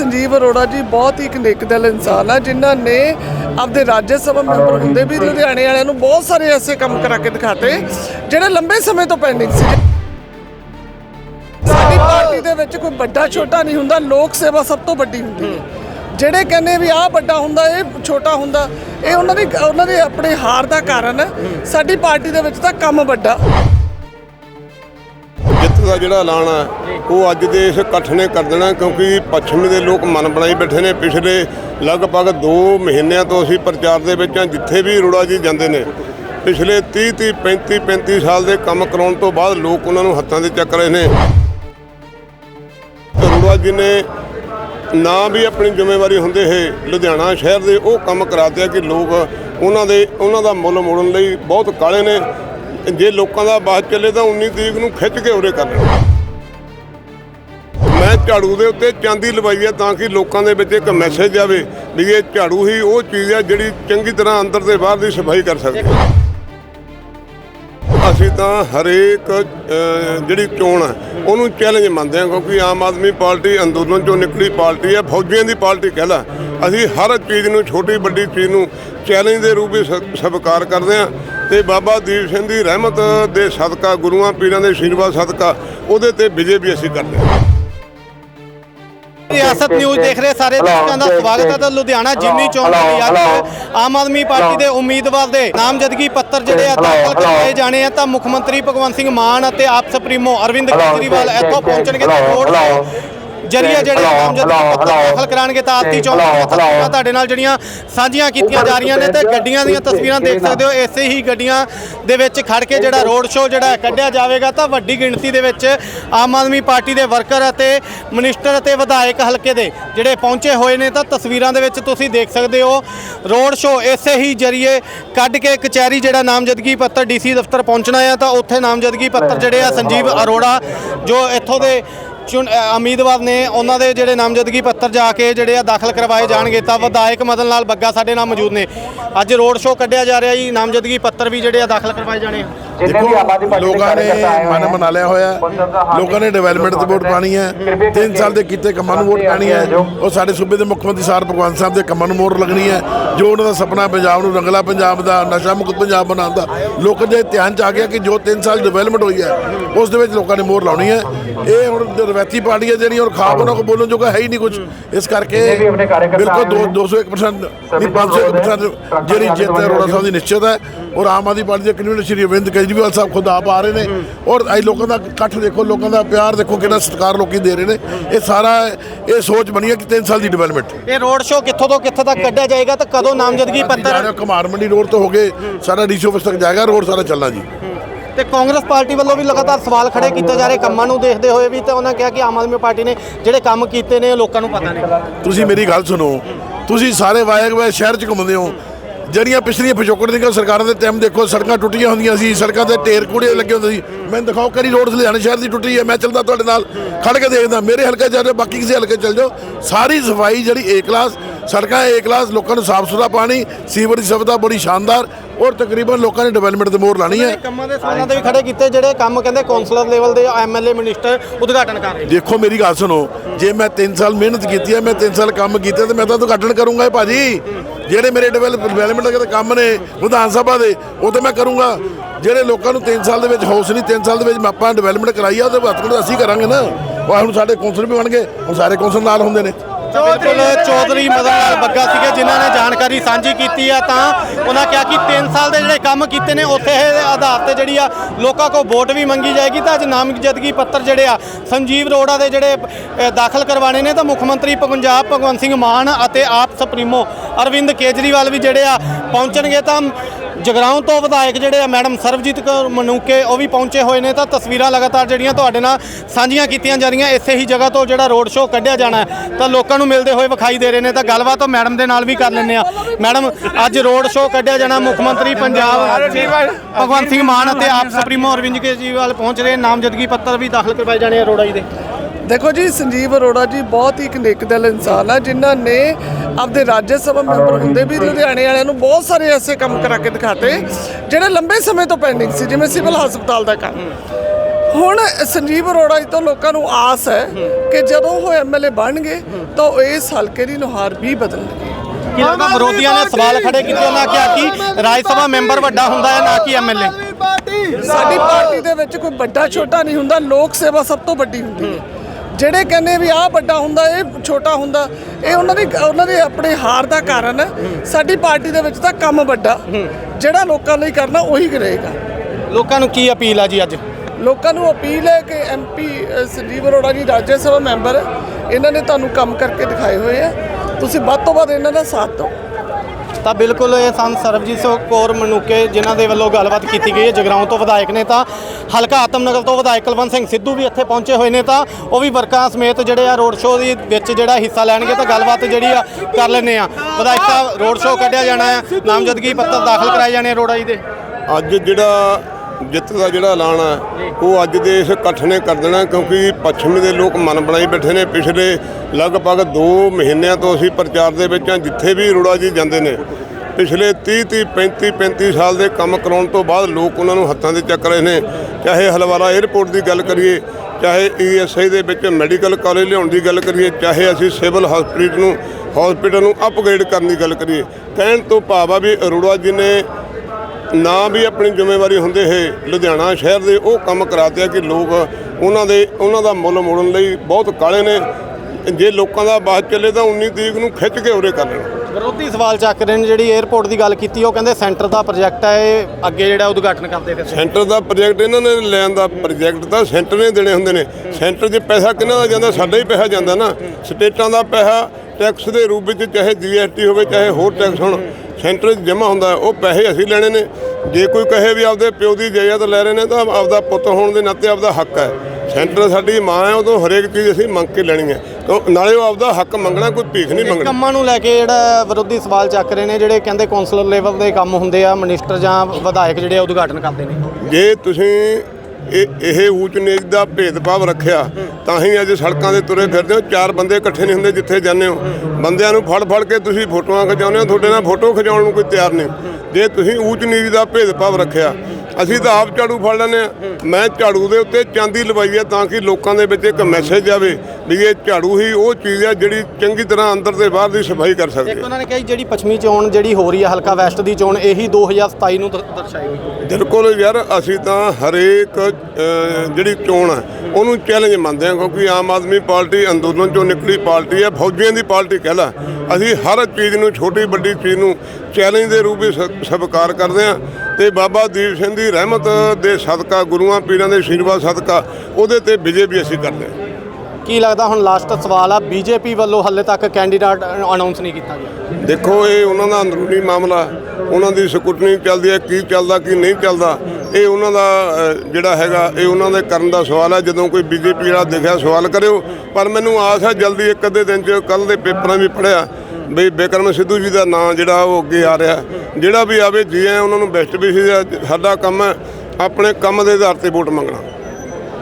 ਸੰਜੀਵ ਅਰੋੜਾ ਜੀ ਬਹੁਤ ਹੀ ਇੱਕ ਨੇਕ ਦਿਲ ਇਨਸਾਨ ਆ ਜਿਨ੍ਹਾਂ ਨੇ ਆਪਦੇ ਰਾਜ ਸਭਾ ਮੈਂਬਰ ਹੁੰਦੇ ਵੀ ਲੁਧਿਆਣੇ ਵਾਲਿਆਂ ਨੂੰ ਬਹੁਤ ਸਾਰੇ ਐਸੇ ਕੰਮ ਕਰਾ ਕੇ ਦਿਖਾਤੇ ਜਿਹੜੇ ਲੰਬੇ ਸਮੇਂ ਤੋਂ ਪੈਂਡਿੰਗ ਸੀ। ਸਾਡੀ ਪਾਰਟੀ ਦੇ ਵਿੱਚ ਕੋਈ ਵੱਡਾ ਛੋਟਾ ਨਹੀਂ ਹੁੰਦਾ ਲੋਕ ਸੇਵਾ ਸਭ ਤੋਂ ਵੱਡੀ ਹੁੰਦੀ ਹੈ। ਜਿਹੜੇ ਕਹਿੰਦੇ ਵੀ ਆਹ ਵੱਡਾ ਹੁੰਦਾ ਇਹ ਛੋਟਾ ਹੁੰਦਾ ਇਹ ਉਹਨਾਂ ਦੀ ਉਹਨਾਂ ਦੇ ਆਪਣੇ ਹਾਰ ਦਾ ਕਾਰਨ ਹੈ। ਸਾਡੀ ਪਾਰਟੀ ਦੇ ਵਿੱਚ ਤਾਂ ਕੰਮ ਵੱਡਾ। ਦਾ ਜਿਹੜਾ ਐਲਾਨ ਹੈ ਉਹ ਅੱਜ ਦੇ ਇਸ ਇਕੱਠ ਨੇ ਕਰ ਦੇਣਾ ਕਿਉਂਕਿ ਪੱਛਮੀ ਦੇ ਲੋਕ ਮਨ ਬਣਾਈ ਬੈਠੇ ਨੇ। ਪਿਛਲੇ ਲਗਭਗ 2 ਮਹੀਨਿਆਂ ਤੋਂ ਅਸੀਂ ਪ੍ਰਚਾਰ ਦੇ ਵਿੱਚ ਹਾਂ ਜਿੱਥੇ ਵੀ ਅਰੋੜਾ ਜੀ ਜਾਂਦੇ ਨੇ। ਪਿਛਲੇ 30 30 35 35 ਸਾਲ ਦੇ ਕੰਮ ਕਰਾਉਣ ਤੋਂ ਬਾਅਦ ਲੋਕ ਉਹਨਾਂ ਨੂੰ ਹੱਥਾਂ ਦੇ ਚੱਕ ਰਹੇ ਨੇ। ਅਰੋੜਾ ਜੀ ਨੇ ਨਾ ਵੀ ਆਪਣੀ ਜ਼ਿੰਮੇਵਾਰੀ ਹੁੰਦੇ ਹੈ ਲੁਧਿਆਣਾ ਸ਼ਹਿਰ ਦੇ ਉਹ ਕੰਮ ਕਰਾਤੇ ਆ ਕਿ ਲੋਕ ਉਹਨਾਂ ਦੇ ਉਹਨਾਂ ਦਾ ਮੁੱਲ ਮੋੜਨ ਲਈ ਬਹੁਤ ਕਾਲੇ ਨੇ। ਜੇ ਲੋਕਾਂ ਦਾ ਬਾਤ ਚੱਲੇ ਤਾਂ 19 ਤਰੀਕ ਨੂੰ ਖਿੱਚ ਕੇ ਉਰੇ ਕਰ ਲੈਣਾ ਮੈਂ ਝਾੜੂ ਦੇ ਉੱਤੇ ਚਾਂਦੀ ਲਵਾਈ ਹੈ ਤਾਂ ਕਿ ਲੋਕਾਂ ਦੇ ਵਿੱਚ ਇੱਕ ਮੈਸੇਜ ਆਵੇ ਵੀ ਇਹ ਝਾੜੂ ਹੀ ਉਹ ਚੀਜ਼ ਹੈ ਜਿਹੜੀ ਚੰਗੀ ਤਰ੍ਹਾਂ ਅੰਦਰ ਤੇ ਬਾਹਰ ਦੀ ਸਫ਼ਾਈ ਕਰ ਸਕਦੀ। ਹੈ ਅਸੀਂ ਤਾਂ ਹਰੇਕ ਜਿਹੜੀ ਚੋਣ ਹੈ, ਉਹਨੂੰ ਚੈਲੰਜ ਮੰਨਦੇ ਹਾਂ ਕਿਉਂਕਿ ਆਮ ਆਦਮੀ ਪਾਰਟੀ ਅੰਦੋਲਨ ਚੋਂ ਨਿਕਲੀ ਪਾਰਟੀ ਹੈ, ਫੌਜੀਆਂ ਦੀ ਪਾਰਟੀ ਕਹਿਲਾ ਅਸੀਂ ਹਰ ਚੀਜ਼ ਨੂੰ, ਛੋਟੀ ਵੱਡੀ ਚੀਜ਼ ਨੂੰ ਚੈਲੰਜ ਦੇ ਰੂਪ ਵਿੱਚ ਸ- ਸਵੀਕਾਰ ਕਰਦੇ ਹਾਂ ਤੇ ਬਾਬਾ ਦੀਪ ਸਿੰਘ ਦੀ ਰਹਿਮਤ ਦੇ ਸਦਕਾ, ਗੁਰੂਆਂ ਪੀਰਾਂ ਦੇ ਆਸ਼ੀਰਵਾਦ ਸਦਕਾ, ਉਹਦੇ ਤੇ ਵਿਜੇ ਵੀ ਅਸੀਂ ਕਰਦੇ ਹਾਂ। ਰਿਆਸਤ ਨਿਊਜ਼ ਦੇਖ ਰਹੇ ਸਾਰੇ ਦਰਸ਼ਕਾਂ ਦਾ ਸਵਾਗਤ ਹੈ ਤਾਂ ਲੁਧਿਆਣਾ ਜਿਮਨੀ ਚੋਣ ਦੇ ਲਈ ਅੱਜ ਆਮ ਆਦਮੀ ਪਾਰਟੀ ਦੇ ਉਮੀਦਵਾਰ ਦੇ ਨਾਮਜ਼ਦਗੀ ਪੱਤਰ ਜਿਹੜੇ ਆ ਦਾਖਲ ਕਰਵਾਏ ਜਾਣੇ ਆ ਤਾਂ ਮੁੱਖ ਮੰਤਰੀ ਭਗਵੰਤ ਸਿੰਘ ਮਾਨ ਅਤੇ ਆਪ ਸੁਪਰੀਮੋ ਅਰਵਿੰਦ ਕੇਜਰੀਵਾਲ ਇੱਥੋਂ ਪਹੁੰਚਣਗੇ ਤਾਂ ਰੋਡ ਸ਼ੋਅ ਜਰੀਏ ਜਿਹੜੇ ਨਾਮਜ਼ਦਗੀ ਪੱਤਰ ਦਾਖਲ ਕਰਾਣਗੇ ਤਾਂ ਆਤੀ ਚੋਣ ਦੀਆਂ ਤੁਹਾਡੇ ਨਾਲ ਜਿਹੜੀਆਂ ਸਾਂਝੀਆਂ ਕੀਤੀਆਂ ਜਾ ਰਹੀਆਂ ਨੇ ਤੇ ਗੱਡੀਆਂ ਦੀਆਂ ਤਸਵੀਰਾਂ ਦੇਖ ਸਕਦੇ ਹੋ ਇਸੇ ਹੀ ਗੱਡੀਆਂ ਦੇ ਵਿੱਚ ਖੜ ਕੇ ਜਿਹੜਾ ਰੋਡ ਸ਼ੋਅ ਜਿਹੜਾ ਕੱਢਿਆ ਜਾਵੇਗਾ ਤਾਂ ਵੱਡੀ ਗਿਣਤੀ ਦੇ ਵਿੱਚ ਆਮ ਆਦਮੀ ਪਾਰਟੀ ਦੇ ਵਰਕਰ ਅਤੇ ਮਿਨਿਸਟਰ ਅਤੇ ਵਿਧਾਇਕ ਹਲਕੇ ਦੇ ਜਿਹੜੇ ਪਹੁੰਚੇ ਹੋਏ ਨੇ ਤਾਂ ਤਸਵੀਰਾਂ ਦੇ ਵਿੱਚ ਤੁਸੀਂ ਦੇਖ ਸਕਦੇ ਹੋ ਰੋਡ ਸ਼ੋਅ ਇਸੇ ਹੀ ਜਰੀਏ ਕੱਢ ਕੇ ਕਚਹਿਰੀ ਜਿਹੜਾ ਨਾਮਜ਼ਦਗੀ ਪੱਤਰ ਡੀਸੀ ਦਫ਼ਤਰ ਪਹੁੰਚਣਾ ਹੈ ਤਾਂ ਉੱਥੇ ਨਾਮਜ਼ਦਗੀ ਪੱਤਰ ਜਿਹੜੇ ਆ ਸੰਜੀਵ ਅਰੋੜਾ ਜੋ ਇੱਥੋਂ ਦੇ ਉਮੀਦਵਾਰ ਨੇ ਉਹਨਾਂ ਦੇ ਜਿਹੜੇ ਨਾਮਜ਼ਦਗੀ ਪੱਤਰ ਜਾ ਕੇ ਜਿਹੜੇ ਆ ਦਾਖਲ ਕਰਵਾਏ ਜਾਣਗੇ ਤਾਂ ਵਿਧਾਇਕ ਮਦਨ ਲਾਲ ਬੱਗਾ ਸਾਡੇ ਨਾਲ ਮੌਜੂਦ ਨੇ। ਅੱਜ ਰੋਡ ਸ਼ੋਅ ਕੱਢਿਆ ਜਾ ਰਿਹਾ ਜੀ, ਨਾਮਜ਼ਦਗੀ ਪੱਤਰ ਵੀ ਜਿਹੜੇ ਆ ਦਾਖਲ ਕਰਵਾਏ ਜਾਣੇ ਆ। ਦੇਖੋ ਲੋਕਾਂ ਨੇ ਮਨ ਬਣਾ ਲਿਆ ਹੋਇਆ ਹੈ। ਲੋਕਾਂ ਨੇ ਡਿਵੈਲਪਮੈਂਟ ਤੇ ਵੋਟ ਪਾਣੀ ਹੈ। 3 ਸਾਲ ਦੇ ਕੀਤੇ ਕੰਮਾਂ ਨੂੰ ਵੋਟ ਪਾਣੀ ਹੈ। ਉਹ ਸਾਡੇ ਸੂਬੇ ਦੇ ਮੁੱਖ ਮੰਤਰੀ ਸਾਰ ਭਗਵੰਤ ਸਾਹਿਬ ਦੇ ਕੰਮਾਂ ਨੂੰ ਮੋਹਰ ਲੱਗਣੀ ਹੈ। ਜੋ ਉਹਨਾਂ ਦਾ ਸੁਪਨਾ ਪੰਜਾਬ ਨੂੰ ਰੰਗਲਾ ਪੰਜਾਬ ਦਾ ਨਸ਼ਾ ਮੁਕਤ ਪੰਜਾਬ ਬਣਾਉਣ ਦਾ ਲੋਕਾਂ ਦੇ ਧਿਆਨ ਚ ਆ ਗਿਆ ਕਿ ਜੋ 3 ਸਾਲ ਡਿਵੈਲਪਮੈਂਟ ਹੋਈ ਹੈ ਉਸ ਦੇ ਵਿੱਚ ਲੋਕਾਂ ਨੇ ਮੋਹਰ ਲਾਉਣੀ ਹੈ। ਇਹ ਹੁਣ ਰਵੈਤੀ ਪਾਰਟੀ ਹੈ ਜਿਹੜੀ ਹੁਣ ਖਾਬ ਉਹਨਾਂ ਕੋ ਬੋਲਣ ਜੋਗਾ ਹੈ ਹੀ ਨਹੀਂ ਕੁਝ ਇਸ ਕਰਕੇ ਬਿਲਕੁਲ ਦੋ- 201% ਨਹੀਂ 501% ਜਿਹੜੀ ਜਿੱਤ ਹੈ ਅਰੋੜਾ ਸਾਹਿਬ ਦੀ ਨਿਸ਼ਚਿਤ ਹੈ। ਔਰ ਆਮ ਆਦਮੀ ਪਾਰਟੀ ਦੇ ਕਨਵੀਨਰ ਸ਼੍ਰੀ ਅਰਵਿੰਦ ਕੇਜਰੀਵਾਲ ਸਾਹਿਬ ਖੁਦ ਆਪ ਆ ਰਹੇ ਨੇ ਔਰ ਅੱਜ ਲੋਕਾਂ ਦਾ ਇਕੱਠ ਦੇਖੋ ਲੋਕਾਂ ਦਾ ਪਿਆਰ ਦੇਖੋ ਕਿੰਨਾ ਸਤਿਕਾਰ ਲੋਕੀ ਦੇ ਰਹੇ ਨੇ। ਇਹ ਸਾਰਾ ਇਹ ਸੋਚ ਬਣੀ ਹੈ ਕਿ 3 ਸਾਲ ਦੀ ਡਿਵੈਲਪਮੈਂਟ ਇਹ ਰੋਡ ਸ਼ੋਅ ਕਿੱਥੋਂ ਤੋਂ ਕਿੱਥੇ ਤੱਕ ਕੱਢਿਆ ਜਾਏਗਾ ਤਾਂ ਕਦੋਂ ਨਾਮਜ਼ਦਗੀ ਪੱਤਰ ਕੁਮਾਰ ਮੰਡੀ ਰੋਡ ਤੋਂ ਹੋ ਸਾਰਾ ਡੀਸੀ ਆਫਿਸ ਤੱਕ ਜਾਏਗਾ ਰੋਡ ਸਾਰਾ ਚੱਲਣਾ ਜੀ। ਤੇ ਕਾਂਗਰਸ ਪਾਰਟੀ ਵੱਲੋਂ ਵੀ ਲਗਾਤਾਰ ਸਵਾਲ ਖੜੇ ਕੀਤੇ ਜਾ ਰਹੇ ਕੰਮਾਂ ਨੂੰ ਦੇਖਦੇ ਹੋਏ ਵੀ ਤੇ ਉਹਨਾਂ ਕਿਹਾ ਕਿ ਆਮ ਆਦਮੀ ਪਾਰਟੀ ਨੇ ਜਿਹੜੇ ਕੰਮ ਕੀਤੇ ਨੇ ਲੋਕਾਂ ਨੂੰ ਪਤਾ ਨਹੀਂ। ਤੁਸੀਂ ਮੇਰੀ ਗੱਲ ਸੁਣੋ ਤੁਸੀਂ ਸਾਰੇ ਵਾਇਕ ਵਾਇ ਸ਼ਹਿਰ 'ਚ ਘੁੰਮਦੇ ਹੋ ਜਿਹੜੀਆਂ ਪਿਛਲੀਆਂ ਪਿਛੋਕੜ ਦੀਆਂ ਸਰਕਾਰਾਂ ਦੇ ਟਾਈਮ ਦੇਖੋ, ਸੜਕਾਂ ਟੁੱਟੀਆਂ ਹੁੰਦੀਆਂ ਸੀ, ਸੜਕਾਂ ਤੇ ਢੇਰ ਕੂੜੇ ਲੱਗੇ ਹੁੰਦੇ ਸੀ। ਮੈਨੂੰ ਦਿਖਾਓ ਕਿਹੜੀ ਰੋਡ ਲੁਧਿਆਣਾ ਸ਼ਹਿਰ ਦੀ ਟੁੱਟੀ ਹੈ, ਮੈਂ ਚੱਲਦਾ ਤੁਹਾਡੇ ਨਾਲ ਖੜ ਕੇ ਦੇਖਦਾ। ਮੇਰੇ ਹਲਕੇ ਜਾ ਰਹੇ ਬਾਕੀ ਕਿਸੇ ਹਲਕੇ ਚੱਲ ਜਾਓ। ਸਾਰੀ ਸਫ਼ਾਈ ਜਿਹੜੀ ਏ ਕਲਾਸ ਸੜਕਾਂ ਏ ਕਲਾਸ ਲੋਕਾਂ ਨੂੰ ਸਾਫ਼ ਸੁਥਰਾ ਪਾਣੀ ਸੀਵਰ ਦੀ ਸੁਵਿਧਾ ਬੜੀ ਸ਼ਾਨਦਾਰ ਔਰ ਤਕਰੀਬਨ ਲੋਕਾਂ ਨੇ ਡਿਵੈਲਪਮੈਂਟ ਤੇ ਮੋਹਰ ਲਾਣੀ ਹੈ। ਕੰਮਾਂ ਦੇ ਸਵਾਲਾਂ ਤੇ ਵੀ ਖੜੇ ਕੀਤੇ ਜਿਹੜੇ ਕੰਮ ਕਹਿੰਦੇ ਕੌਂਸਲਰ ਲੈਵਲ ਦੇ ਐਮਐਲਏ ਮਿਨਿਸਟਰ ਉਦਘਾਟਨ ਕਰ ਰਹੇ ਦੇਖੋ ਮੇਰੀ ਗੱਲ ਸੁਣੋ ਜੇ ਮੈਂ 3 ਸਾਲ ਮਿਹਨਤ ਕੀਤੀ ਹੈ ਮੈਂ 3 ਸਾਲ ਕੰਮ ਕੀਤੇ ਤੇ ਮੈਂ ਤਾਂ ਉਦਘਾਟਨ ਕਰੂੰਗਾ ਇਹ ਭਾਜੀ। ਜਿਹੜੇ ਮੇਰੇ ਡਿਵੈਲਪ ਡਿਵੈਲਪਮੈਂਟ ਦੇ ਕੰਮ ਨੇ ਵਿਧਾਨ ਸਭਾ ਦੇ ਉਹ ਤਾਂ ਮੈਂ ਕਰੂੰਗਾ। ਜਿਹੜੇ ਲੋਕਾਂ ਨੂੰ 3 ਸਾਲ ਦੇ ਵਿੱਚ ਹੌਸ ਨਹੀਂ 3 ਸਾਲ ਦੇ ਵਿੱਚ ਆਪਾਂ ਡਿਵੈਲਪਮੈਂਟ ਕਰਾਈ ਆ ਤਾਂ ਅਸੀਂ ਕਰਾਂਗੇ ਨਾ। ਉਹ ਹੁਣ ਸਾਡੇ ਕੌਂਸਲ ਵੀ ਬਣ ਗਏ ਹੁਣ ਸਾਰੇ ਕੌਂਸਲ ਨਾਲ ਹੁੰਦੇ ਨੇ। ਬਿਲਕੁਲ ਚੌਧਰੀ ਮਦਨ ਲਾਲ ਬੱਗਾ ਸੀਗੇ ਜਿਨ੍ਹਾਂ ਨੇ ਜਾਣਕਾਰੀ ਸਾਂਝੀ ਕੀਤੀ ਆ ਤਾਂ ਉਹਨਾਂ ਕਿਹਾ ਕਿ 3 ਸਾਲ ਦੇ ਜਿਹੜੇ ਕੰਮ ਕੀਤੇ ਨੇ ਉੱਥੇ ਦੇ ਆਧਾਰ ਤੇ ਜਿਹੜੀ ਆ ਲੋਕਾਂ ਕੋ ਵੋਟ ਵੀ ਮੰਗੀ ਜਾਏਗੀ। ਤਾਂ ਅੱਜ ਨਾਮਜ਼ਦਗੀ ਪੱਤਰ ਜਿਹੜੇ ਆ ਸੰਜੀਵ ਰੋੜਾ ਦੇ ਜਿਹੜੇ ਦਾਖਲ ਕਰਵਾਣੇ ਨੇ ਤਾਂ ਮੁੱਖ ਮੰਤਰੀ ਪੰਜਾਬ ਭਗਵੰਤ ਸਿੰਘ ਮਾਨ ਅਤੇ ਆਪ ਸੁਪਰੀਮੋ ਅਰਵਿੰਦ ਕੇਜਰੀਵਾਲ ਵੀ ਜਿਹੜੇ ਆ ਪਹੁੰਚਣਗੇ। ਤਾਂ ਜਗਰਾਉਂ ਤੋਂ ਵਿਧਾਇਕ ਜਿਹੜੇ ਆ, ਮੈਡਮ ਸਰਬਜੀਤ ਕੌਰ ਮਨੂਕੇ, ਉਹ ਵੀ ਪਹੁੰਚੇ ਹੋਏ ਨੇ। ਤਾਂ ਤਸਵੀਰਾਂ ਲਗਾਤਾਰ ਜਿਹੜੀਆਂ ਤੁਹਾਡੇ ਨਾਲ ਸਾਂਝੀਆਂ ਕੀਤੀਆਂ ਜਾ ਰਹੀਆਂ, ਇਸੇ ਹੀ ਜਗ੍ਹਾ ਤੋਂ ਜਿਹੜਾ ਰੋਡ ਸ਼ੋਅ ਕੱਢਿਆ ਜਾਣਾ ਤਾਂ ਲੋਕਾਂ ਨੂੰ ਮਿਲਦੇ ਹੋਏ ਵਿਖਾਈ ਦੇ ਰਹੇ ਨੇ। ਤਾਂ ਗੱਲਬਾਤ ਉਹ ਮੈਡਮ ਦੇ ਨਾਲ ਵੀ ਕਰ ਲੈਂਦੇ ਆ। ਮੈਡਮ, ਅੱਜ ਰੋਡ ਸ਼ੋਅ ਕੱਢਿਆ ਜਾਣਾ। ਮੁੱਖ ਮੰਤਰੀ ਪੰਜਾਬ ਭਗਵੰਤ ਸਿੰਘ ਮਾਨ ਅਤੇ ਆਪ ਸੁਪਰੀਮੋ ਅਰਵਿੰਦ ਕੇਜਰੀਵਾਲ ਪਹੁੰਚ ਰਹੇ। ਨਾਮਜ਼ਦਗੀ ਪੱਤਰ ਵੀ ਦਾਖਲ ਕਰਵਾਏ ਜਾਣੇ ਆ ਰੋੜਾ ਜੀ ਦੇ। ਦੇਖੋ ਜੀ ਸੰਜੀਵ ਅਰੋੜਾ ਜੀ ਬਹੁਤ ਹੀ ਇੱਕ ਨੇਕ ਦਿਲ ਇਨਸਾਨ ਆ ਜਿਨ੍ਹਾਂ ਨੇ ਆਪਦੇ ਰਾਜ ਸਭਾ ਮੈਂਬਰ ਹੁੰਦੇ ਵੀ ਲੁਧਿਆਣੇ ਵਾਲਿਆਂ ਨੂੰ ਬਹੁਤ ਸਾਰੇ ਐਸੇ ਕੰਮ ਕਰਾ ਕੇ ਦਿਖਾਤੇ ਜਿਹੜੇ ਲੰਬੇ ਸਮੇਂ ਤੋਂ ਪੈਂਡਿੰਗ ਸੀ ਜਿਵੇਂ ਸਿਵਲ ਹਸਪਤਾਲ ਦਾ ਕੰਮ। ਹੁਣ ਸੰਜੀਵ ਅਰੋੜਾ ਜੀ ਤੋਂ ਲੋਕਾਂ ਨੂੰ ਆਸ ਹੈ ਕਿ ਜਦੋਂ ਉਹ ਐਮਐਲਏ ਬਣਨਗੇ ਤਾਂ ਇਸ ਹਲਕੇ ਦੀ ਨੁਹਾਰ ਵੀ ਬਦਲਣਗੇ। ਕੀ ਲੱਗਦਾ ਵਿਰੋਧੀਆਂ ਨੇ ਸਵਾਲ ਖੜੇ ਕੀਤੇ ਉਹਨਾਂ ਕਿਹਾ ਕਿ ਰਾਜ ਸਭਾ ਮੈਂਬਰ ਵੱਡਾ ਹੁੰਦਾ ਹੈ ਨਾ ਕਿ ਐਮਐਲਏ ਸਾਡੀ ਪਾਰਟੀ ਦੇ ਵਿੱਚ ਕੋਈ ਵੱਡਾ ਛੋਟਾ ਨਹੀਂ ਹੁੰਦਾ ਲੋਕ ਸੇਵਾ ਸਭ ਤੋਂ ਵੱਡੀ ਹੁੰਦੀ ਹੈ। ਜਿਹੜੇ ਕਹਿੰਦੇ ਵੀ ਆਹ ਵੱਡਾ ਹੁੰਦਾ ਇਹ ਛੋਟਾ ਹੁੰਦਾ ਇਹ ਉਹਨਾਂ ਦੀ ਉਹਨਾਂ ਦੇ ਆਪਣੇ ਹਾਰ ਦਾ ਕਾਰਨ ਹੈ। ਸਾਡੀ ਪਾਰਟੀ ਦੇ ਵਿੱਚ ਤਾਂ ਕੰਮ ਵੱਡਾ। ਜਿਹੜਾ ਲੋਕਾਂ ਲਈ ਕਰਨਾ ਉਹੀ ਕਰੇਗਾ। ਲੋਕਾਂ ਨੂੰ ਕੀ ਅਪੀਲ ਆ ਜੀ ਅੱਜ? ਲੋਕਾਂ ਨੂੰ ਅਪੀਲ ਹੈ ਕਿ ਐਮਪੀ ਸੰਜੀਵ ਅਰੋੜਾ ਜੀ ਰਾਜ ਸਭਾ ਮੈਂਬਰ ਇਹਨਾਂ ਨੇ ਤੁਹਾਨੂੰ ਕੰਮ ਕਰਕੇ ਦਿਖਾਏ ਹੋਏ ਆ। ਤੁਸੀਂ ਵੱਧ ਤੋਂ ਵੱਧ ਇਹਨਾਂ ਦਾ ਸਾਥ ਦਿਓ। ਤਾਂ ਬਿਲਕੁਲ ਇਹ ਸਨ ਸਰਬਜੀਤ ਕੌਰ ਮਨੂਕੇ ਜਿਨ੍ਹਾਂ ਦੇ ਵੱਲੋਂ ਗੱਲਬਾਤ ਕੀਤੀ ਗਈ ਹੈ। ਜਗਰਾਉਂ ਤੋਂ ਵਿਧਾਇਕ ਨੇ ਤਾਂ, ਹਲਕਾ ਆਤਮਨਗਰ ਤੋਂ ਵਿਧਾਇਕ ਕੁਲਵੰਤ ਸਿੰਘ ਸਿੱਧੂ ਵੀ ਇੱਥੇ ਪਹੁੰਚੇ ਹੋਏ ਨੇ ਤਾਂ, ਉਹ ਵੀ ਵਰਕਰਾਂ ਸਮੇਤ ਜਿਹੜੇ ਆ ਰੋਡ ਸ਼ੋਅ ਦੇ ਵਿੱਚ ਜਿਹੜਾ ਹਿੱਸਾ ਲੈਣਗੇ ਤਾਂ ਗੱਲਬਾਤ ਜਿਹੜੀ ਆ ਕਰ ਲੈਂਦੇ ਆ। ਵਿਧਾਇਕ ਸਾਹਿਬ, ਰੋਡ ਸ਼ੋਅ ਕੱਢਿਆ ਜਾਣਾ ਹੈ, ਨਾਮਜ਼ਦਗੀ ਪੱਤਰ ਦਾਖਲ ਕਰਾਏ ਜਾਣੇ ਆ ਰੋੜਾ ਜੀ ਦੇ। ਅੱਜ ਜਿਹੜਾ ਜਿੱਤ ਦਾ ਜਿਹੜਾ ਐਲਾਨ ਹੈ ਉਹ ਅੱਜ ਦੇ ਇਸ ਇਕੱਠ ਨੇ ਕਰ ਦੇਣਾ, ਕਿਉਂਕਿ ਪੱਛਮੀ ਦੇ ਲੋਕ ਮਨ ਬਣਾਈ ਬੈਠੇ ਨੇ। ਪਿਛਲੇ ਲਗਭਗ 2 ਮਹੀਨਿਆਂ ਤੋਂ ਅਸੀਂ ਪ੍ਰਚਾਰ ਦੇ ਵਿੱਚ ਹਾਂ, ਜਿੱਥੇ ਵੀ ਅਰੋੜਾ ਜੀ ਜਾਂਦੇ ਨੇ। ਪਿਛਲੇ 30 30 35 35 ਸਾਲ ਦੇ ਕੰਮ ਕਰਾਉਣ ਤੋਂ ਬਾਅਦ ਲੋਕ ਉਹਨਾਂ ਨੂੰ ਹੱਥਾਂ ਦੇ ਚੱਕ ਰਹੇ ਨੇ। ਚਾਹੇ ਹਲਵਾਰਾ 에ਅਰਪੋਰਟ ਦੀ ਗੱਲ ਕਰੀਏ, ਚਾਹੇ ਈਐਸਆਈ ਦੇ ਵਿੱਚ ਮੈਡੀਕਲ ਕਾਲਜ ਲਿਆਉਣ ਦੀ ਗੱਲ ਕਰੀਏ, ਚਾਹੇ ਅਸੀਂ ਸਿਵਲ ਹਸਪੀਟਲ ਨੂੰ ਹਸਪੀਟਲ ਨੂੰ ਅਪਗ੍ਰੇਡ ਕਰਨ ਦੀ ਗੱਲ ਕਰੀਏ। ਕਹਿਣ ਤੋਂ ਭਾਵ ਆ ਵੀ ਅਰੋੜਾ ਜੀ ਨੇ ਨਾ ਵੀ ਆਪਣੀ ਜ਼ਿੰਮੇਵਾਰੀ ਹੁੰਦੇ ਹੈ ਲੁਧਿਆਣਾ ਸ਼ਹਿਰ ਦੇ ਉਹ ਕੰਮ ਕਰਾਤੇ ਆ ਕਿ ਲੋਕ ਉਹਨਾਂ ਦੇ ਉਹਨਾਂ ਦਾ ਮੁੱਲ ਮੋੜਨ ਲਈ ਬਹੁਤ ਕਾਲੇ ਨੇ। ਜੇ ਲੋਕਾਂ ਦਾ ਬਾਤ ਚੱਲੇ ਤਾਂ 19 ਤਰੀਕ ਨੂੰ ਖਿੱਚ ਕੇ ਉਰੇ ਕਰ ਲੈਣਾ। ਵਿਰੋਧੀ ਸਵਾਲ ਚੱਕ ਰਹੇ ਨੇ ਜਿਹੜੀ 에ਅਰਪੋਰਟ ਦੀ ਗੱਲ ਕੀਤੀ ਉਹ ਕਹਿੰਦੇ ਸੈਂਟਰ ਦਾ ਪ੍ਰੋਜੈਕਟ ਹੈ ਇਹ ਅੱਗੇ ਜਿਹੜਾ ਉਦਘਾਟਨ ਕਰਦੇ ਫਿਰ ਸੈਂਟਰ ਦਾ ਪ੍ਰੋਜੈਕਟ ਇਹਨਾਂ ਨੇ ਲੈਣ ਦਾ ਪ੍ਰੋਜੈਕਟ ਤਾਂ ਸੈਂਟਰ ਨੇ ਦੇਣੇ ਹੁੰਦੇ ਨੇ। ਸੈਂਟਰ 'ਚ ਪੈਸਾ ਕਿਹਨਾਂ ਦਾ ਜਾਂਦਾ ਸਾਡਾ ਹੀ ਪੈਸਾ ਜਾਂਦਾ ਨਾ। ਸਟੇਟਾਂ ਦਾ ਪੈਸਾ ਟੈਕਸ ਦੇ ਰੂਪ ਵਿੱਚ ਚਾਹੇ ਜੀਐਸਟੀ ਹੋਵੇ ਚਾਹੇ ਹੋਰ ਟੈਕਸ ਹੋਣ। ਸੈਂਟਰ 'ਚ ਜਮ੍ਹਾਂ ਹੁੰਦਾ ਉਹ ਪੈਸੇ ਅਸੀਂ ਲੈਣੇ ਨੇ। ਜੇ ਕੋਈ ਕਹੇ ਵੀ ਆਪਦੇ ਪਿਓ ਦੀ ਜਾਇਦਾਦ ਲੈ ਰਹੇ ਨੇ ਤਾਂ ਆਪਦਾ ਪੁੱਤ ਹੋਣ ਦੇ ਨਾਤੇ ਆਪਦਾ ਹੱਕ ਹੈ। ਸੈਂਟਰ ਸਾਡੀ ਮਾਂ ਹੈ ਉਦੋਂ ਹਰੇਕ ਚੀਜ਼ ਅਸੀਂ ਮੰਗ ਕੇ ਲੈਣੀ ਹੈ। ਕਿਉਂ ਨਾਲੇ ਉਹ ਆਪਦਾ ਹੱਕ ਮੰਗਣਾ ਕੋਈ ਭੀਖ ਨਹੀਂ ਮੰਗਣੀ। ਕੰਮਾਂ ਨੂੰ ਲੈ ਕੇ ਜਿਹੜਾ ਵਿਰੋਧੀ ਸਵਾਲ ਚੱਕ ਰਹੇ ਨੇ ਜਿਹੜੇ ਕਹਿੰਦੇ ਕੌਂਸਲਰ ਲੈਵਲ ਦੇ ਕੰਮ ਹੁੰਦੇ ਆ ਮਿਨਿਸਟਰ ਜਾਂ ਵਿਧਾਇਕ ਜਿਹੜੇ ਆ ਉਦਘਾਟਨ ਕਰਦੇ ਨੇ। ਜੇ ਤੁਸੀਂ ਇਹ ਇਹ ਊਚ ਨੀਚ ਦਾ ਭੇਦਭਾਵ ਰੱਖਿਆ ਤਾਂ ਹੀ ਅੱਜ ਸੜਕਾਂ ਦੇ ਤੁਰੇ ਫਿਰਦੇ ਹੋ। ਚਾਰ ਬੰਦੇ ਇਕੱਠੇ ਨਹੀਂ ਹੁੰਦੇ ਜਿੱਥੇ ਜਾਂਦੇ ਹੋ। ਬੰਦਿਆਂ ਨੂੰ ਫੜ ਫੜ ਕੇ ਤੁਸੀਂ ਫੋਟੋਆਂ ਖਿਚਾਉਂਦੇ ਹੋ। ਤੁਹਾਡੇ ਨਾਲ ਫੋਟੋ ਖਿਚਾਉਣ ਨੂੰ ਕੋਈ ਤਿਆਰ ਨਹੀਂ। ਜੇ ਤੁਸੀਂ ਊਚ ਨੀਚ ਦਾ ਭੇਦਭਾਵ ਰੱਖਿਆ ਅਸੀਂ ਤਾਂ ਆਪ ਝਾੜੂ ਫੜ ਆ ਮੈਂ ਝਾੜੂ ਦੇ ਉੱਤੇ ਚਾਂਦੀ ਲਵਾਈ ਹੈ ਤਾਂ ਕਿ ਲੋਕਾਂ ਦੇ ਵਿੱਚ ਇੱਕ ਮੈਸੇਜ ਜਾਵੇ ਵੀ ਇਹ ਝਾੜੂ ਹੀ ਉਹ ਚੀਜ਼ ਹੈ ਜਿਹੜੀ ਚੰਗੀ ਤਰ੍ਹਾਂ ਅੰਦਰ ਤੇ ਬਾਹਰ ਦੀ ਸਫ਼ਾਈ ਕਰ ਸਕਦੀ ਇੱਕ ਹੈ ਉਹਨਾਂ ਨੇ ਕਿਹਾ ਜਿਹੜੀ ਪੱਛਮੀ ਚੋਣ ਜਿਹੜੀ ਹੋ ਰਹੀ ਹੈ ਹਲਕਾ ਵੈਸਟ ਦੀ ਚੋਣ ਇਹੀ 2027 ਨੂੰ ਦਰਸਾਏਗੀ ਬਿਲਕੁਲ ਯਾਰ ਅਸੀਂ ਤਾਂ ਹਰੇਕ ਜਿਹੜੀ ਚੋਣ ਹੈ ਉਹਨੂੰ ਚੈਲੰਜ ਮੰਨਦੇ ਹਾਂ ਕਿਉਂਕਿ ਆਮ ਆਦਮੀ ਪਾਰਟੀ ਅੰਦੋਲਨ ਚੋਂ ਨਿਕਲੀ ਪਾਰਟੀ ਹੈ ਫੌਜੀਆਂ ਦੀ ਪਾਰਟੀ ਕਹਿ ਲਾ। ਅਸੀਂ ਹਰ ਚੀਜ਼ ਨੂੰ ਛੋਟੀ ਵੱਡੀ ਚੀਜ਼ ਨੂੰ ਚੈਲੰਜ ਦੇ ਰੂਪ ਵਿੱਚ ਸਵੀਕਾਰ ਕਰਦੇ ਹਾਂ। ਤੇ ਬਾਬਾ ਦੀਪ ਸਿੰਘ ਦੀ ਰਹਿਮਤ ਦੇ ਸਦਕਾ ਗੁਰੂਆਂ ਪੀਰਾਂ ਦੇ ਆਸ਼ੀਰਵਾਦ ਸਦਕਾ ਉਹਦੇ ਤੇ ਵਿਜੇ ਵੀ ਅਸੀਂ ਕਰਦੇ ਹਾਂ। ਕੀ ਲੱਗਦਾ ਹੁਣ ਲਾਸਟ ਸਵਾਲ ਆ ਬੀਜੇਪੀ ਵੱਲੋਂ ਹਾਲੇ ਤੱਕ ਕੈਂਡੀਡੇਟ ਅਨਾਉਂਸ ਨਹੀਂ ਕੀਤਾ ਗਿਆ? ਦੇਖੋ ਇਹ ਉਹਨਾਂ ਦਾ ਅੰਦਰੂਨੀ ਮਾਮਲਾ ਉਹਨਾਂ ਦੀ ਸਕੂਟਨੀ ਚੱਲਦੀ ਹੈ ਕੀ ਚੱਲਦਾ ਕੀ ਨਹੀਂ ਚੱਲਦਾ ਇਹ ਉਹਨਾਂ ਦਾ ਜਿਹੜਾ ਹੈਗਾ ਇਹ ਉਹਨਾਂ ਦੇ ਕਰਨ ਦਾ ਸਵਾਲ ਹੈ। ਜਦੋਂ ਕੋਈ ਬੀਜੇਪੀ ਵਾਲਾ ਦਿਖਿਆ ਸਵਾਲ ਕਰਿਓ। ਪਰ ਮੈਨੂੰ ਆਸ ਹੈ ਜਲਦੀ ਇੱਕ ਅੱਧੇ ਦਿਨ ਚ ਕੱਲ ਦੇ ਪੇਪਰਾਂ ਵੀ ਪੜਿਆ ਬਈ ਬਿਕਰਮ ਸਿੱਧੂ ਜੀ ਦਾ ਨਾਂ ਜਿਹੜਾ ਉਹ ਅੱਗੇ ਆ ਰਿਹਾ। ਜਿਹੜਾ ਵੀ ਆਵੇ ਜੀ ਆਇਆਂ ਉਹਨਾਂ ਨੂੰ ਬੈਸਟ ਵੀ ਸਾਡਾ ਕੰਮ ਹੈ ਆਪਣੇ ਕੰਮ ਦੇ ਆਧਾਰ ਤੇ ਵੋਟ ਮੰਗਣਾ।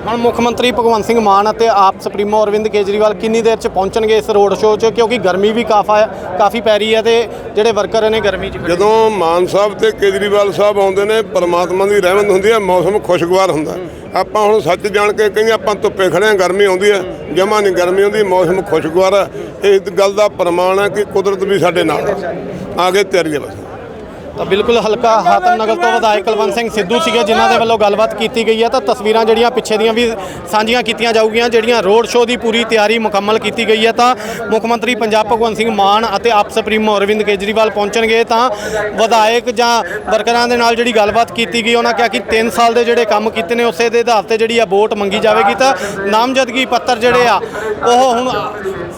ਹੁਣ ਮੁੱਖ ਮੰਤਰੀ ਭਗਵੰਤ ਸਿੰਘ ਮਾਨ ਅਤੇ ਆਪ ਸੁਪਰੀਮੋ ਅਰਵਿੰਦ ਕੇਜਰੀਵਾਲ ਕਿੰਨੀ ਦੇਰ ਚ ਪਹੁੰਚਣਗੇ ਇਸ ਰੋਡ ਸ਼ੋਅ 'ਚ? ਕਿਉਂਕਿ ਗਰਮੀ ਵੀ ਕਾਫਾ ਕਾਫੀ ਪੈ ਰਹੀ ਹੈ ਤੇ ਜਿਹੜੇ ਵਰਕਰ ਨੇ ਗਰਮੀ 'ਚ ਜਦੋਂ ਮਾਨ ਸਾਹਿਬ ਤੇ ਕੇਜਰੀਵਾਲ ਸਾਹਿਬ ਆਉਂਦੇ ਨੇ ਪਰਮਾਤਮਾ ਦੀ ਰਹਿਮਤ ਹੁੰਦੀ ਹੈ ਮੌਸਮ ਖੁਸ਼ਗਵਾਰ ਹੁੰਦਾ। ਆਪਾਂ ਹੁਣ ਸੱਚ ਜਾਣ ਕੇ ਕਹੀਏ ਆਪਾਂ ਧੁੱਪੇ ਖੜੇ ਹਾਂ, ਗਰਮੀ ਆਉਂਦੀ ਹੈ, ਜਮਾ ਨਹੀਂ ਗਰਮੀ ਆਉਂਦੀ, ਮੌਸਮ ਖੁਸ਼ਗਵਾਰ ਹੈ। ਇਸ ਗੱਲ ਦਾ ਪ੍ਰਮਾਣ ਹੈ ਕਿ ਕੁਦਰਤ ਵੀ ਸਾਡੇ ਨਾਲ ਆ ਆਗੇ ਤਿਆਰੀ ਹੈ ਬਸ। ਤਾਂ ਬਿਲਕੁਲ ਹਲਕਾ ਹਾਤਮ ਨਗਰ ਤੋਂ ਵਿਧਾਇਕ ਕੁਲਵੰਤ ਸਿੰਘ ਸਿੱਧੂ ਸੀਗੇ, ਜਿਨ੍ਹਾਂ ਦੇ ਵੱਲੋਂ ਗੱਲਬਾਤ ਕੀਤੀ ਗਈ ਹੈ। ਤਾਂ ਤਸਵੀਰਾਂ ਜਿਹੜੀਆਂ ਪਿੱਛੇ ਦੀਆਂ ਵੀ ਸਾਂਝੀਆਂ ਕੀਤੀਆਂ ਜਾਊਗੀਆਂ, ਜਿਹੜੀਆਂ ਰੋਡ ਸ਼ੋਅ ਦੀ ਪੂਰੀ ਤਿਆਰੀ ਮੁਕੰਮਲ ਕੀਤੀ ਗਈ ਹੈ। ਤਾਂ ਮੁੱਖ ਮੰਤਰੀ ਪੰਜਾਬ ਭਗਵੰਤ ਸਿੰਘ ਮਾਨ ਅਤੇ ਆਪ ਸੁਪਰੀਮੋ ਅਰਵਿੰਦ ਕੇਜਰੀਵਾਲ ਪਹੁੰਚਣਗੇ। ਤਾਂ ਵਿਧਾਇਕ ਜਾਂ ਵਰਕਰਾਂ ਦੇ ਨਾਲ ਜਿਹੜੀ ਗੱਲਬਾਤ ਕੀਤੀ ਗਈ, ਉਹਨਾਂ ਕਿਹਾ ਕਿ 3 ਸਾਲ ਦੇ ਜਿਹੜੇ ਕੰਮ ਕੀਤੇ ਨੇ, ਉਸੇ ਦੇ ਆਧਾਰ ਤੇ ਜਿਹੜੀ ਆ ਵੋਟ ਮੰਗੀ ਜਾਵੇਗੀ। ਤਾਂ ਨਾਮਜ਼ਦਗੀ ਪੱਤਰ ਜਿਹੜੇ ਆ, ਉਹ ਹੁਣ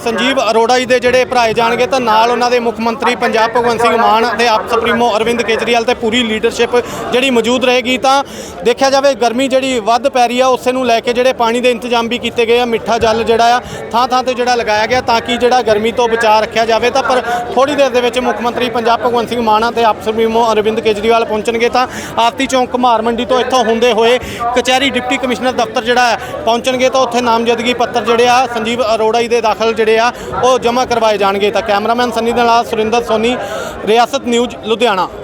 ਸੰਜੀਵ ਅਰੋੜਾ ਜੀ ਦੇ ਜਿਹੜੇ ਭਰਾਏ ਜਾਣਗੇ। ਤਾਂ ਨਾਲ ਉਹਨਾਂ ਦੇ ਮੁੱਖ ਮੰਤਰੀ ਪੰਜਾਬ ਭਗਵੰਤ ਸਿੰਘ ਮਾਨ ਅਤੇ ਆਪ ਸੁਪਰੀਮੋ ਅਰਵਿੰਦ ਕੇਜਰੀਵਾਲ ਤੇ ਪੂਰੀ ਲੀਡਰਸ਼ਿਪ ਜਿਹੜੀ ਮੌਜੂਦ ਰਹੇਗੀ ਤਾਂ ਦੇਖਿਆ ਜਾਵੇ ਗਰਮੀ ਜਿਹੜੀ ਵੱਧ ਪੈ ਰਹੀ ਆ, ਉਸੇ ਨੂੰ ਲੈ ਕੇ ਜਿਹੜੇ ਪਾਣੀ ਦੇ ਇੰਤਜ਼ਾਮ ਵੀ ਕੀਤੇ ਗਏ ਆ, ਮਿੱਠਾ ਜਲ ਜਿਹੜਾ ਆ ਥਾਂ ਥਾਂ ਤੇ ਜਿਹੜਾ ਲਗਾਇਆ ਗਿਆ ਤਾਂ ਕਿ ਜਿਹੜਾ ਗਰਮੀ ਤੋਂ ਬਚਾਅ ਰੱਖਿਆ ਜਾਵੇ। ਤਾਂ ਪਰ ਥੋੜੀ ਦੇਰ ਦੇ ਵਿੱਚ ਮੁੱਖ ਮੰਤਰੀ ਪੰਜਾਬ ਭਗਵੰਤ ਸਿੰਘ ਮਾਨ ਅਤੇ ਆਪ ਸੁਪਰੀਮੋ ਅਰਵਿੰਦ ਕੇਜਰੀਵਾਲ ਪਹੁੰਚਣਗੇ ਤਾਂ ਆਰਤੀ ਚੌਂਕ ਕੁਮਾਰ ਮੰਡੀ ਤੋਂ ਇੱਥੋਂ ਹੁੰਦੇ ਹੋਏ ਕਚਹਿਰੀ ਡਿਪਟੀ ਕਮਿਸ਼ਨਰ ਦਫ਼ਤਰ ਜਿਹੜਾ ਹੈ ਪਹੁੰਚਣਗੇ ਤਾਂ ਉੱਥੇ ਨਾਮਜ਼ਦਗੀ ਪੱਤਰ ਜਿਹੜੇ ਆ, ਸੰਜੀਵ ਅਰੋੜਾ ਜੀ ਦੇ ਦਾਖਲ ਜਿਹੜੇ ਆ, ਉਹ ਜਮ੍ਹਾਂ ਕਰਵਾਏ ਜਾਣਗੇ। ਤਾਂ ਕੈਮਰਾਮੈਨ ਸੰਨੀ ਦੇ ਨਾਲ ਸੁਰਿੰਦਰ ਸੋਨੀ, ਰਿਆਸਤ ਨਿਊਜ਼, ਲੁਧਿਆਣਾ।